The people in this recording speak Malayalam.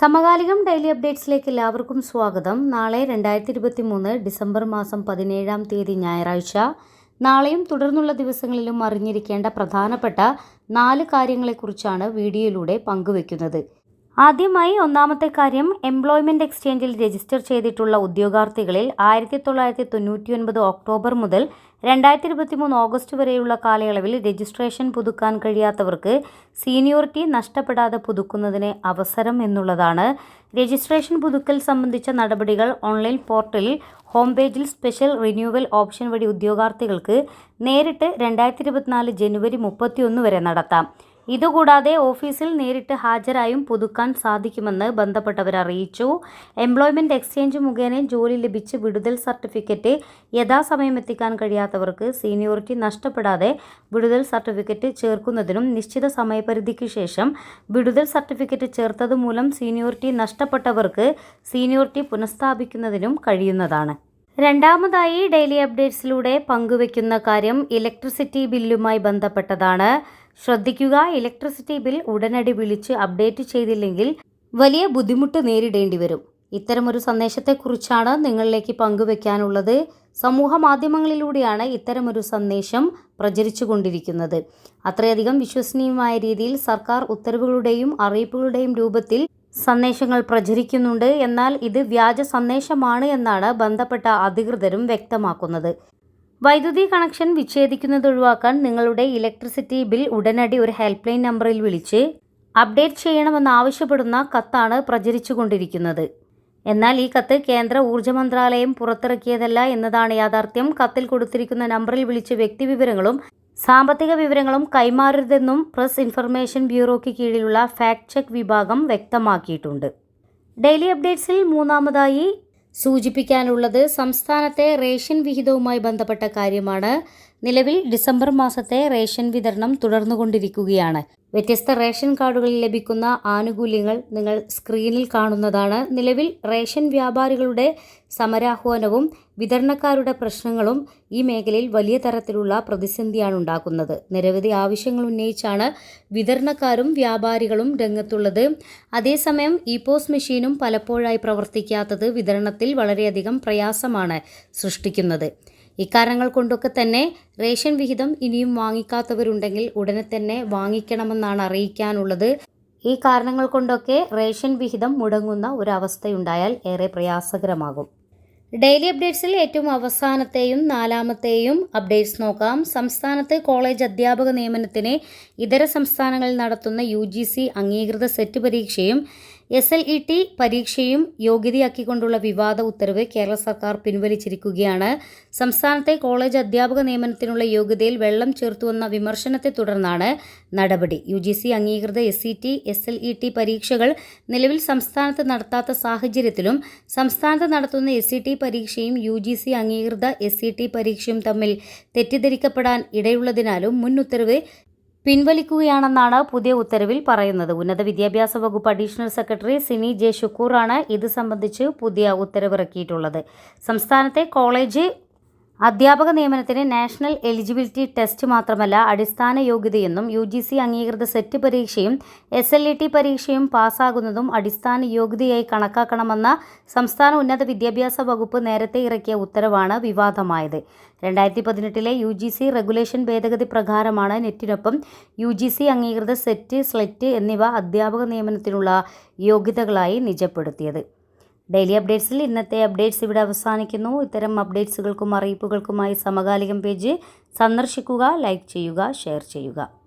സമകാലികം ഡെയിലി അപ്ഡേറ്റ്സിലേക്ക് എല്ലാവർക്കും സ്വാഗതം. നാളെ രണ്ടായിരത്തി ഇരുപത്തി മൂന്ന് ഡിസംബർ മാസം പതിനേഴാം തീയതി ഞായറാഴ്ച. നാളെയും തുടർന്നുള്ള ദിവസങ്ങളിലും അറിഞ്ഞിരിക്കേണ്ട പ്രധാനപ്പെട്ട നാല് കാര്യങ്ങളെക്കുറിച്ചാണ് വീഡിയോയിലൂടെ പങ്കുവെക്കുന്നത്. ആദ്യമായി ഒന്നാമത്തെ കാര്യം എംപ്ലോയ്മെന്റ് എക്സ്ചേഞ്ചിൽ രജിസ്റ്റർ ചെയ്തിട്ടുള്ള ഉദ്യോഗാർത്ഥികളിൽ ആയിരത്തി തൊള്ളായിരത്തി തൊണ്ണൂറ്റി ഒൻപത് ഒക്ടോബർ മുതൽ രണ്ടായിരത്തി ഇരുപത്തി മൂന്ന് ഓഗസ്റ്റ് വരെയുള്ള കാലയളവിൽ രജിസ്ട്രേഷൻ പുതുക്കാൻ കഴിയാത്തവർക്ക് സീനിയോറിറ്റി നഷ്ടപ്പെടാതെ പുതുക്കുന്നതിന് അവസരം എന്നുള്ളതാണ്. രജിസ്ട്രേഷൻ പുതുക്കൽ സംബന്ധിച്ച നടപടികൾ ഓൺലൈൻ പോർട്ടലിൽ ഹോം പേജിൽ സ്പെഷ്യൽ റിന്യൂവൽ ഓപ്ഷൻ വഴി ഉദ്യോഗാർത്ഥികൾക്ക് നേരിട്ട് രണ്ടായിരത്തി ഇരുപത്തിനാല് ജനുവരി മുപ്പത്തിയൊന്ന് വരെ നടത്താം. ഇതുകൂടാതെ ഓഫീസിൽ നേരിട്ട് ഹാജരായും പുതുക്കാൻ സാധിക്കുമെന്ന് ബന്ധപ്പെട്ടവർ അറിയിച്ചു. എംപ്ലോയ്മെന്റ് എക്സ്ചേഞ്ച് മുഖേന ജോലി ലഭിച്ച് വിടുതൽ സർട്ടിഫിക്കറ്റ് യഥാസമയം എത്തിക്കാൻ കഴിയാത്തവർക്ക് സീനിയോറിറ്റി നഷ്ടപ്പെടാതെ വിടുതൽ സർട്ടിഫിക്കറ്റ് ചേർക്കുന്നതിനും നിശ്ചിത സമയപരിധിക്ക് ശേഷം വിടുതൽ സർട്ടിഫിക്കറ്റ് ചേർത്തത് മൂലം സീനിയോറിറ്റി നഷ്ടപ്പെട്ടവർക്ക് സീനിയോറിറ്റി പുനഃസ്ഥാപിക്കുന്നതിനും കഴിയുന്നതാണ്. രണ്ടാമതായി ഡെയിലി അപ്ഡേറ്റ്സിലൂടെ പങ്കുവയ്ക്കുന്ന കാര്യം ഇലക്ട്രിസിറ്റി ബില്ലുമായി ബന്ധപ്പെട്ടതാണ്. ശ്രദ്ധിക്കുക. ഇലക്ട്രിസിറ്റി ബിൽ ഉടനടി വിളിച്ച് അപ്ഡേറ്റ് ചെയ്തില്ലെങ്കിൽ വലിയ ബുദ്ധിമുട്ട് നേരിടേണ്ടി വരും. ഇത്തരമൊരു സന്ദേശത്തെക്കുറിച്ചാണ് നിങ്ങളിലേക്ക് പങ്കുവെക്കാനുള്ളത്. സമൂഹ മാധ്യമങ്ങളിലൂടെയാണ് ഇത്തരമൊരു സന്ദേശം പ്രചരിച്ചു കൊണ്ടിരിക്കുന്നത് അത്രയധികം വിശ്വസനീയമായ രീതിയിൽ സർക്കാർ ഉത്തരവുകളുടെയും അറിയിപ്പുകളുടെയും രൂപത്തിൽ സന്ദേശങ്ങൾ പ്രചരിക്കുന്നുണ്ട്. എന്നാൽ ഇത് വ്യാജ സന്ദേശമാണ് എന്നാണ് ബന്ധപ്പെട്ട അധികൃതരും വ്യക്തമാക്കുന്നത്. വൈദ്യുതി കണക്ഷൻ വിച്ഛേദിക്കുന്നത് ഒഴിവാക്കാൻ നിങ്ങളുടെ ഇലക്ട്രിസിറ്റി ബിൽ ഉടനടി ഒരു ഹെൽപ്പ് ലൈൻ നമ്പറിൽ വിളിച്ച് അപ്ഡേറ്റ് ചെയ്യണമെന്ന് ആവശ്യപ്പെടുന്ന കത്താണ് പ്രചരിച്ചുകൊണ്ടിരിക്കുന്നത്. എന്നാൽ ഈ കത്ത് കേന്ദ്ര ഊർജ മന്ത്രാലയം പുറത്തിറക്കിയതല്ല എന്നതാണ് യാഥാർത്ഥ്യം. കത്തിൽ കൊടുത്തിരിക്കുന്ന നമ്പറിൽ വിളിച്ച് വ്യക്തിവിവരങ്ങളും സാമ്പത്തിക വിവരങ്ങളും കൈമാറരുതെന്നും പ്രസ് ഇൻഫർമേഷൻ ബ്യൂറോയ്ക്ക് കീഴിലുള്ള ഫാക്ട് ചെക്ക് വിഭാഗം വ്യക്തമാക്കിയിട്ടുണ്ട്. ഡെയിലി അപ്ഡേറ്റ്സിൽ മൂന്നാമതായി സൂചിപ്പിക്കാനുള്ളത് സംസ്ഥാനത്തെ റേഷൻ വിഹിതവുമായി ബന്ധപ്പെട്ട കാര്യമാണ്. നിലവിൽ ഡിസംബർ മാസത്തെ റേഷൻ വിതരണം തുടർന്നുകൊണ്ടിരിക്കുകയാണ്. വ്യത്യസ്ത റേഷൻ കാർഡുകളിൽ ലഭിക്കുന്ന ആനുകൂല്യങ്ങൾ നിങ്ങൾ സ്ക്രീനിൽ കാണുന്നതാണ്. നിലവിൽ റേഷൻ വ്യാപാരികളുടെ സമരാഹ്വാനവും വിതരണക്കാരുടെ പ്രശ്നങ്ങളും ഈ മേഖലയിൽ വലിയ തരത്തിലുള്ള പ്രതിസന്ധിയാണ് ഉണ്ടാക്കുന്നത്. നിരവധി ആവശ്യങ്ങൾ ഉന്നയിച്ചാണ് വിതരണക്കാരും വ്യാപാരികളും രംഗത്തുള്ളത്. അതേസമയം ഇ പോസ് മെഷീനും പലപ്പോഴായി പ്രവർത്തിക്കാത്തത് വിതരണത്തിൽ വളരെയധികം പ്രയാസമാണ് സൃഷ്ടിക്കുന്നത്. ഇക്കാരണങ്ങൾ കൊണ്ടൊക്കെ തന്നെ റേഷൻ വിഹിതം ഇനിയും വാങ്ങിക്കാത്തവരുണ്ടെങ്കിൽ ഉടനെ തന്നെ വാങ്ങിക്കണമെന്നാണ് അറിയിക്കാനുള്ളത്. ഈ കാരണങ്ങൾ കൊണ്ടൊക്കെ റേഷൻ വിഹിതം മുടങ്ങുന്ന ഒരവസ്ഥയുണ്ടായാൽ ഏറെ പ്രയാസകരമാകും. ഡെയിലി അപ്ഡേറ്റ്സിൽ ഏറ്റവും അവസാനത്തെയും നാലാമത്തെയും അപ്ഡേറ്റ്സ് നോക്കാം. സംസ്ഥാനത്ത് കോളേജ് അധ്യാപക നിയമനത്തിന് ഇതര സംസ്ഥാനങ്ങളിൽ നടത്തുന്ന യു അംഗീകൃത സെറ്റ് പരീക്ഷയും എസ് എൽ ഇ ടി പരീക്ഷയും യോഗ്യതയാക്കിക്കൊണ്ടുള്ള വിവാദ ഉത്തരവ് കേരള സർക്കാർ പിൻവലിച്ചിരിക്കുകയാണ്. സംസ്ഥാനത്തെ കോളേജ് അധ്യാപക നിയമനത്തിനുള്ള യോഗ്യതയിൽ വെള്ളം ചേർത്തുവന്ന വിമർശനത്തെ തുടർന്നാണ് നടപടി. യു ജി സി അംഗീകൃത S C T S L E T പരീക്ഷകൾ നിലവിൽ സംസ്ഥാനത്ത് നടത്താത്ത സാഹചര്യത്തിലും സംസ്ഥാനത്ത് നടത്തുന്ന എസ് ടി പരീക്ഷയും യു ജി സി അംഗീകൃത എസ് ടി പരീക്ഷയും തമ്മിൽ തെറ്റിദ്ധരിക്കപ്പെടാൻ ഇടയുള്ളതിനാലും മുൻ ഉത്തരവ് പിൻവലിക്കുകയാണെന്നാണ് പുതിയ ഉത്തരവിൽ പറയുന്നത്. ഉന്നത വിദ്യാഭ്യാസ വകുപ്പ് അഡീഷണൽ സെക്രട്ടറി സിനി ജെ ഷുക്കൂറാണ് ഇത് സംബന്ധിച്ച് പുതിയ ഉത്തരവിറക്കിയിട്ടുള്ളത്. സംസ്ഥാനത്തെ കോളേജ് അധ്യാപക നിയമനത്തിന് നാഷണൽ എലിജിബിലിറ്റി ടെസ്റ്റ് മാത്രമല്ല അടിസ്ഥാന യോഗ്യതയെന്നും യു ജി സി അംഗീകൃത സെറ്റ് പരീക്ഷയും എസ് എൽ ഇ ടി പരീക്ഷയും പാസ്സാകുന്നതും അടിസ്ഥാന യോഗ്യതയായി കണക്കാക്കണമെന്ന സംസ്ഥാന ഉന്നത വിദ്യാഭ്യാസ വകുപ്പ് നേരത്തെ ഇറക്കിയ ഉത്തരവാണ് വിവാദമായത്. രണ്ടായിരത്തി പതിനെട്ടിലെ യു ജി സി റെഗുലേഷൻ ഭേദഗതി പ്രകാരമാണ് നെറ്റിനൊപ്പം യു ജി സി അംഗീകൃത സെറ്റ് സ്ലെറ്റ് എന്നിവ അധ്യാപക നിയമനത്തിനുള്ള യോഗ്യതകളായി നിജപ്പെടുത്തിയത്. ഡെയിലി അപ്ഡേറ്റ്സിൽ ഇന്നത്തെ അപ്ഡേറ്റ്സ് ഇവിടെ അവസാനിക്കുന്നു. ഇത്തരം അപ്ഡേറ്റ്സുകൾക്കും അറിയിപ്പുകൾക്കുമായി സമകാലികം പേജ് സന്ദർശിക്കുക ലൈക്ക് ചെയ്യുക ഷെയർ ചെയ്യുക.